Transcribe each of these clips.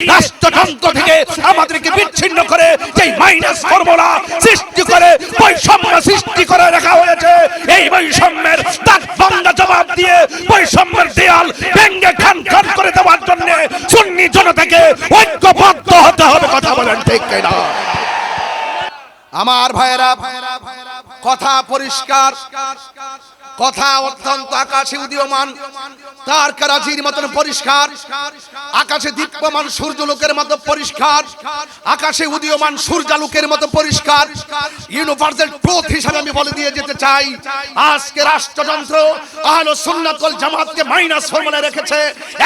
রাষ্ট্রযন্ত্র থেকে আমাদেরকে বিচ্ছিন্ন করে যে মাইনাস ফর্মুলা সৃষ্টি করে, বৈষম্য সৃষ্টি করে রাখা হয়েছে, এই বৈষম্যের দাঁত ভাঙ্গা জবাব দিয়ে বৈষম্যের দেয়াল ভেঙ্গে খান খান করে দেওয়ার জন্য সুন্নি জনতাকে ঐক্যবদ্ধ হতে হবে, কথা বলেন ঠিক কিনা? আমার ভাইয়েরা, কথা পরিষ্কার। কথা অত্যন্ত আকাশে উদীয়মান। তার কারাজির মতন পরিষ্কার। আকাশে দীপ্যমান সূর্যলোকের মতো পরিষ্কার। আকাশে উদীয়মান সূর্যালোকের মতো পরিষ্কার। ইউনিভার্সাল ট্রুথ হিসাবে আমি বলে দিয়ে যেতে চাই। আজকে রাষ্ট্রযন্ত্র আহলো সুন্নাতুল জামাতকে মাইনাস ফর্মুলা রেখেছে।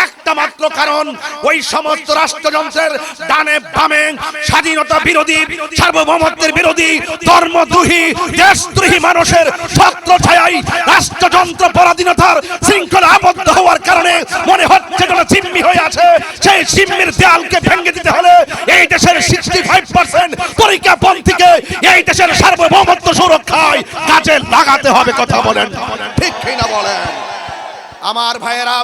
একটা মাত্র কারণ, ওই সমস্ত রাষ্ট্রযন্ত্রের ডানে বামে স্বাধীনতা বিরোধী, সার্বভৌমত্বের বিরোধী, ধর্মদ্রোহী, দেশদ্রোহী মানুষের ছত্র ছায়াই রাষ্ট্রযন্ত্র পরাধীনতার শৃঙ্খলা আবদ্ধ হওয়ার কারণে মনে হচ্ছে যেন জিম্মি হয়ে আছে। সেই জিম্মির দেয়ালকে ভেঙে দিতে হলে এই দেশের সিক্সটি ফাইভ পার্সেন্ট তরিকাপন্থীকে এই দেশের সার্বভৌমত্ব সুরক্ষায় কাজে লাগাতে হবে কথা বলেন। ঠিক কিনা বলেন? আমার ভাইয়েরা,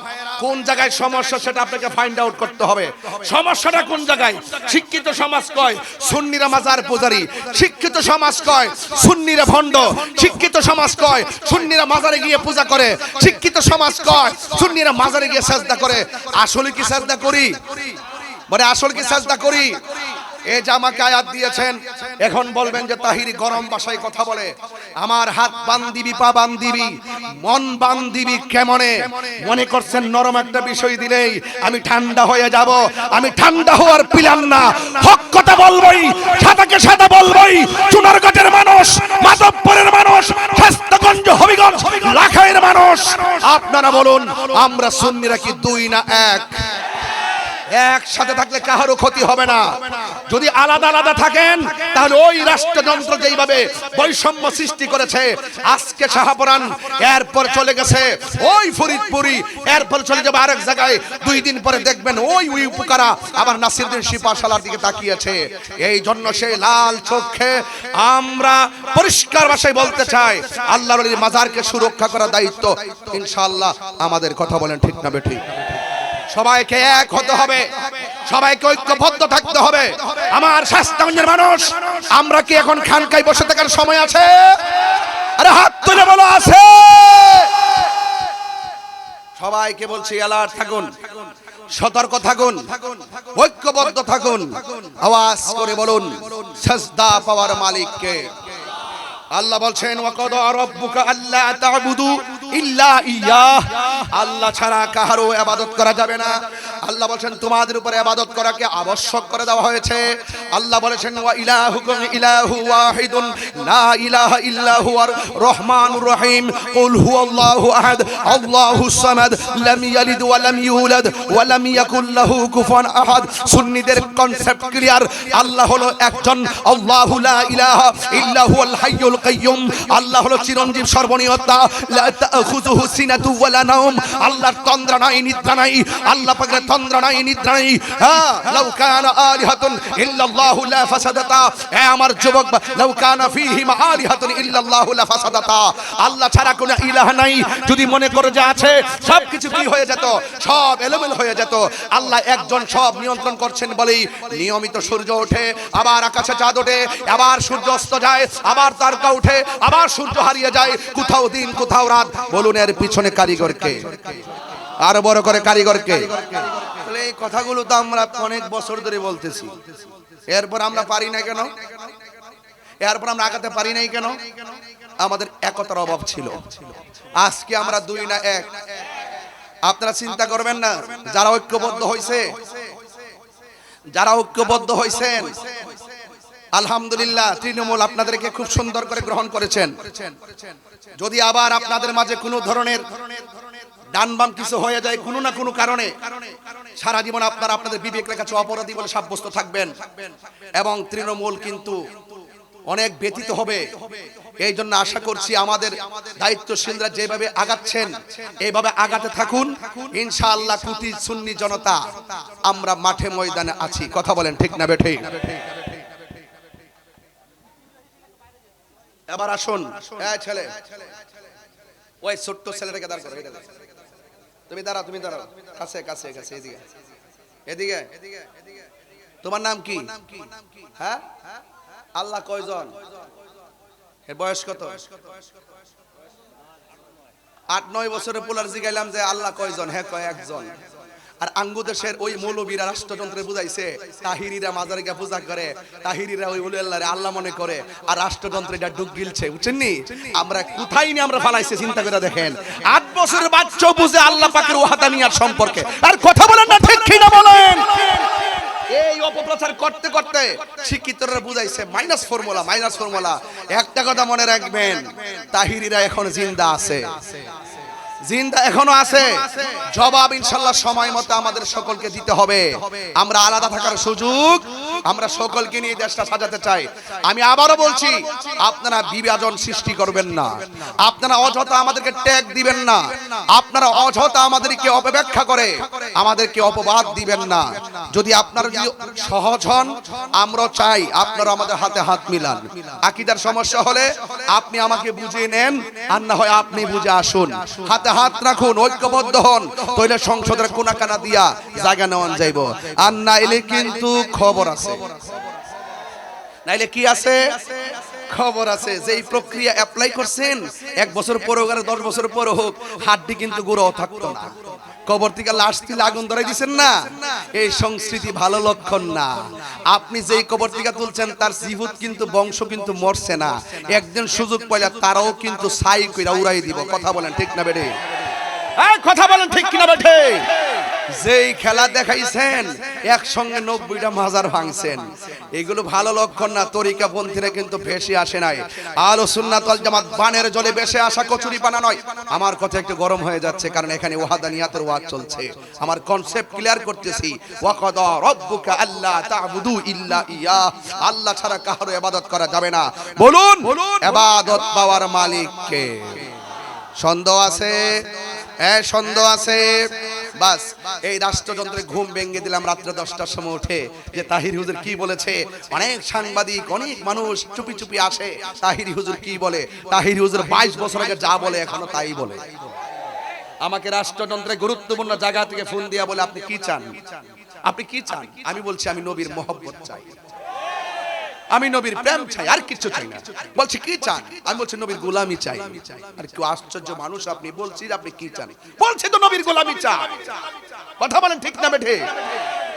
কোন জায়গায় সমস্যা সেটা আপনাকে ফাইন্ড আউট করতে হবে। সমস্যাটা কোন জায়গায়? শিক্ষিত সমাজ কয়, সুন্নিরা মাজার পূজারি। শিক্ষিত সমাজ কয়, সুন্নিরা ভণ্ড। শিক্ষিত সমাজ কয়, সুন্নিরা মাজারে গিয়ে পূজা করে। শিক্ষিত সমাজ কয়, সুন্নিরা মাজারে গিয়ে সাজদা করে। আসলে কি সাজদা করি? মানে আসল কি সাজদা করি? এ জামাকে আয়াত দিয়েছেন, এখন বলবেন যে তাহিরি গরম বাসায় কথা বলে, আমার হাত বান্দিবি, পা বান্দিবি, মন বান্দিবি কেমনে? মনে করছেন নরম একটা বিষয় দিলেই আমি ঠান্ডা হয়ে যাব, আমি ঠান্ডা হওয়ার পিলাম না। হক কথা বলবই, সাদাকে সাদা বলবই চুনারগঞ্জের মানুষ, মাধবপুরের মানুষ, স্বাস্থ্যগঞ্জ, হবিগঞ্জ, লাখাইয়ের মানুষ। আপনারা বলুন, আমরা সুন্নিরা কি দুই না এক? একসাথে থাকলে কাহারও ক্ষতি হবে না। যদি আলাদা আলাদা থাকেন, তাহলে ওই রাষ্ট্রযন্ত্র যেইভাবে বৈষম্য সৃষ্টি করেছে, আজকে শাহাপরান এরপর চলে গেছে, ওই ফরিদপুরি, এরপর চলে যাবে আরেক জায়গায়, দুই দিন পরে দেখবেন ওই ওই উপকারা আবার নাসিরুদ্দিন শিপাশালার দিকে তাকিয়েছে। এই জন্য সেই লাল চোখে আমরা পরিষ্কার ভাষায় বলতে চাই, আল্লাহর মাজারকে সুরক্ষা করার দায়িত্ব, ইনশাআল্লাহ আমাদের কথা বলেন ঠিক না বেঠিক সবাইকে এক হতে হবে। সবাইকে ঐক্যবদ্ধ থাকতে হবে। আমার স্বাস্থ্যগঞ্জের মানুষ, আমরা কি এখন খানকায় বসে থাকার সময় আছে? আরে হাত তুলে বলো, আছে। সবাইকে বলছি অ্যালার্ট থাকুন। সতর্ক থাকুন। ঐক্যবদ্ধ থাকুন। আওয়াজ করে বলুন, সাজদা পাওয়ার মালিককে। আল্লাহ বলছেন, ওয়াকাদা রাব্বুকা আল্লা তা'বুদু ইয়াহ আল্লাহ ছাড়া কাহারও আবাদত করা যাবে না। আল্লাহ বলছেন, তোমাদের উপরে ইবাদত করাকে আবশ্যক করে দেওয়া হয়েছে। আল্লাহ বলেছেন রহমানুর রহিম। সুন্নিদের কনসেপ্ট আল্লাহ হলো একজন। কাইয়ুম। আল্লাহ হলো চিরঞ্জীব সর্বনিয়তা। লা তাখুযুহু সিনাতু ওয়ালা নাওম। আল্লাহর তন্দ্রা নাই, নিদ্রা নাই। আল্লাহ পাকের তন্দ্রা নাই, নিদ্রা নাই। হ্যাঁ লাউ কানা আলিহাতুন ইল্লাল্লাহু লা ফাসাদাতা। এ আমার যুবক লাউ কানা আলিহাতুন ইল্লাল্লাহু লা ফাসাদাতা। আল্লাহ ছাড়া কোনো ইলাহ নাই। যদি মনে করে যে আছে সব কিছু কি হয়ে যেত? সব এলোমেলো হয়ে যেত। আল্লাহ একজন সব নিয়ন্ত্রণ করছেন বলেই নিয়মিত সূর্য ওঠে, আবার আকাশে চাঁদ ওঠে, আবার সূর্য অস্ত যায়, আবার তারকা উঠে, আবার সূর্য হারিয়ে যায়। কোথাও দিন, কোথাও রাত বলুন এর পিছনে কারিগরকে। আরও বড় করে কারিগরকে। এই কথাগুলো তো আমরা অনেক বছর ধরে বলতেছি। এরপর আমরা পারি না কেন? এরপর আমরা আগাতে পারি নাই কেন? আমাদের একতার অভাব ছিল। আজকে আমরা দুই না এক। আপনারা চিন্তা করবেন না, যারা ঐক্যবদ্ধ হয়েছে যারা ঐক্যবদ্ধ হয়েছেন আলহামদুলিল্লাহ, তৃণমূল আপনাদেরকে খুব সুন্দর করে গ্রহণ করেছেন। যদি আবার আপনাদের মাঝে কোনো ধরনের ডান বাম কিছু হয়ে যায় কোনো না কোনো কারণে, সারা জীবন আপনারা আপনাদের বিবেকের কাছে অপরাধী বলে সাব্যস্ত থাকবেন। এবং তৃণমূল কিন্তু অনেক ব্যতীত হবে। এই জন্য আশা করছি আমাদের দায়িত্বশীলরা যেভাবে আগাচ্ছেন এইভাবে আগাতে থাকুন। ইনশাআল্লাহ কুতি সুন্নি জনতা, আমরা মাঠে ময়দানে আছি। কথা বলেন ঠিক না বেঠে? এবার আসুন। ছেলে। ওই ছোট্ট ছেলেটাকে দাঁড় করো তুমি দাঁড়াও তুমি দাঁড়াও। কাছে কাছে কাছে এদিকে। এদিকে। তোমার নাম কি? হ্যাঁ? আল্লাহ কয়জন? এর বয়স কত? আট নয় বছরের পোলার জিগাইলাম যে আল্লাহ কয়জন? হ্যাঁ কয় একজন? আর আঙ্গু দেশের ওই মৌলবীরা রাষ্ট্রযন্ত্রে বুঝাইছে, তাহিরিরা মাজারে গিয়ে পূজা করে, তাহিরিরা ওই উলি আল্লাহরে আল্লাহ মনে করে, আর রাষ্ট্রযন্ত্রে এটা ডুব গিলছে বুঝছেননি আমরা কোথায় নিয়ে আমরা ফালাইছে, চিন্তা করে দেখেন। আট বছরের বাচ্চাও বুঝে আল্লাহ পাকের ওয়াহাদানিয়ার সম্পর্কে। আর কথা বলেন না ঠিক কি না বলেন? এই অপপ্রচার করতে করতে শিক্ষিতরা বুঝাইছে মাইনাস ফর্মুলা মাইনাস ফর্মুলা একটা কথা মনে রাখবেন, তাহিরিরা এখন জিন্দা আছে। জিন্দা এখনও আছে। জবাব ইনশাল্লাহ সময় মতো আমাদের সকলকে দিতে হবে। আমরা আলাদা থাকার সুযোগ আমরা সকলকে নিয়ে দেশটা সাজাতে চাই। আমি আবারও বলছি আপনারা বিভাজন সৃষ্টি করবেন না। আপনারা অযথা আমাদেরকে ট্যাগ দিবেন না। আপনারা অযথা আমাদেরকে অপব্যাখ্যা করে আমাদেরকে অপবাদ দিবেন না। যদি আপনারা যদি সহজ হন আমরা চাই আপনারা আমাদের হাতে হাত মিলান। আকিদার সমস্যা হলে আপনি আমাকে বুঝিয়ে নেন আর না হয় আপনি বুঝে আসুন। হাতে হাত রাখুন, ঐক্যবদ্ধ হন। তৈলে সংসদের কোনা কানা দিয়া জায়গা নেওয়ান যাইব। আর নাইলে কিন্তু খবর আছে। নাইলে কি আছে? খবর আছে। যে এই প্রক্রিয়া অ্যাপ্লাই করছেন, এক বছর পরে হোক আর দশ বছর পরে হোক, হাড্ডি কিন্তু গুঁড়ো থাকতো না। কবর থেকে লাশ তুলে আগুন ধরাই দিচ্ছেন না? এই সংস্কৃতি ভালো লক্ষণ না। আপনি যেই কবর থেকে তুলছেন, তার জিহুদ কিন্তু, বংশ কিন্তু মরছে না। একদিন সুযোগ পাইলে তারাও কিন্তু সাই কইরা উড়াই দিব। কথা বলেন ঠিক না বেড়ে? কথা বলেন ঠিক কিনা বেঠে যেই খেলা দেখাইছেন একসঙ্গে নব্বইটা মাজার ভাঙছেন। এগুলো ভালো লক্ষণ না তরিকা পন্থীরা কিন্তু ভেসে আসে নাই। আলো সুন্নাতল জামাত বানের জলে বেশে আসা কচুরি পানা নয়। আমার কথা একটু গরম হয়ে যাচ্ছে কারণ এখানে ওয়াহাদানিয়াতের ওয়াজ চলছে। আমার কনসেপ্ট ক্লিয়ার করতেছি। ওয়াকাদা রব্বুকা আল্লাহ তা'বুদু ইল্লা ইয়া। আল্লাহ ছাড়া কারও ইবাদত করা যাবে না। বলুন ইবাদত পাওয়ার মালিক কে সন্দেহ আছে? হ্যাঁ সন্দেহ আছে। বাস, এই রাষ্ট্রযন্ত্রে ঘুম ভেঙে দিলাম রাত্রে দশটার সময় উঠে। যে তাহির হুজুর কি বলেছে? অনেক সাংবাদিক, অনেক মানুষ চুপি চুপি আসে। তাহির হুজুর কি বলে? তাহির হুজুর বাইশ বছর আগে যা বলে, এখনও তাই বলে। আমাকে রাষ্ট্রযন্ত্রে গুরুত্বপূর্ণ জায়গা থেকে ফোন দিয়া বলে, আপনি কি চান? আপনি কি চান? আমি বলছি, আমি নবীর মহব্বত চাই। আমি নবীর প্রেম চাই আর কিছু চাই না। বলছি কি চান? আমি বলছি নবীর গোলামি চাই। আর কি আশ্চর্য মানুষ আপনি বলছি আপনি কি চান? বলছি তো নবীর গোলামি চাই। কথা বলেন ঠিক না বেঠে।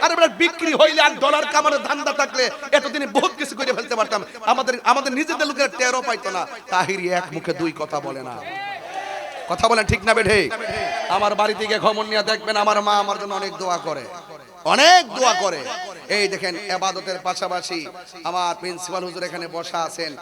আরে বেটা বিক্রি হইলে আর ডলার কামানোর ধান্দা থাকলে এতদিনে বহুত কিছু করে ফেলতে পারতাম। আমাদের আমাদের নিজেদের লোকের টেরও পাইতো না। তাহিরি এক মুখে দুই কথা বলে না। কথা বলেন ঠিক না বেঠে। আমার বাড়ি থেকে খবর নিয়ে দেখবেন আমার মা আমার জন্য অনেক দোয়া করে। অনেক দোয়া করে। এই দেখেন এবাদতের পাশাপাশি আমার প্রিন্সিপাল হুজুর এখানে বসা আছেন।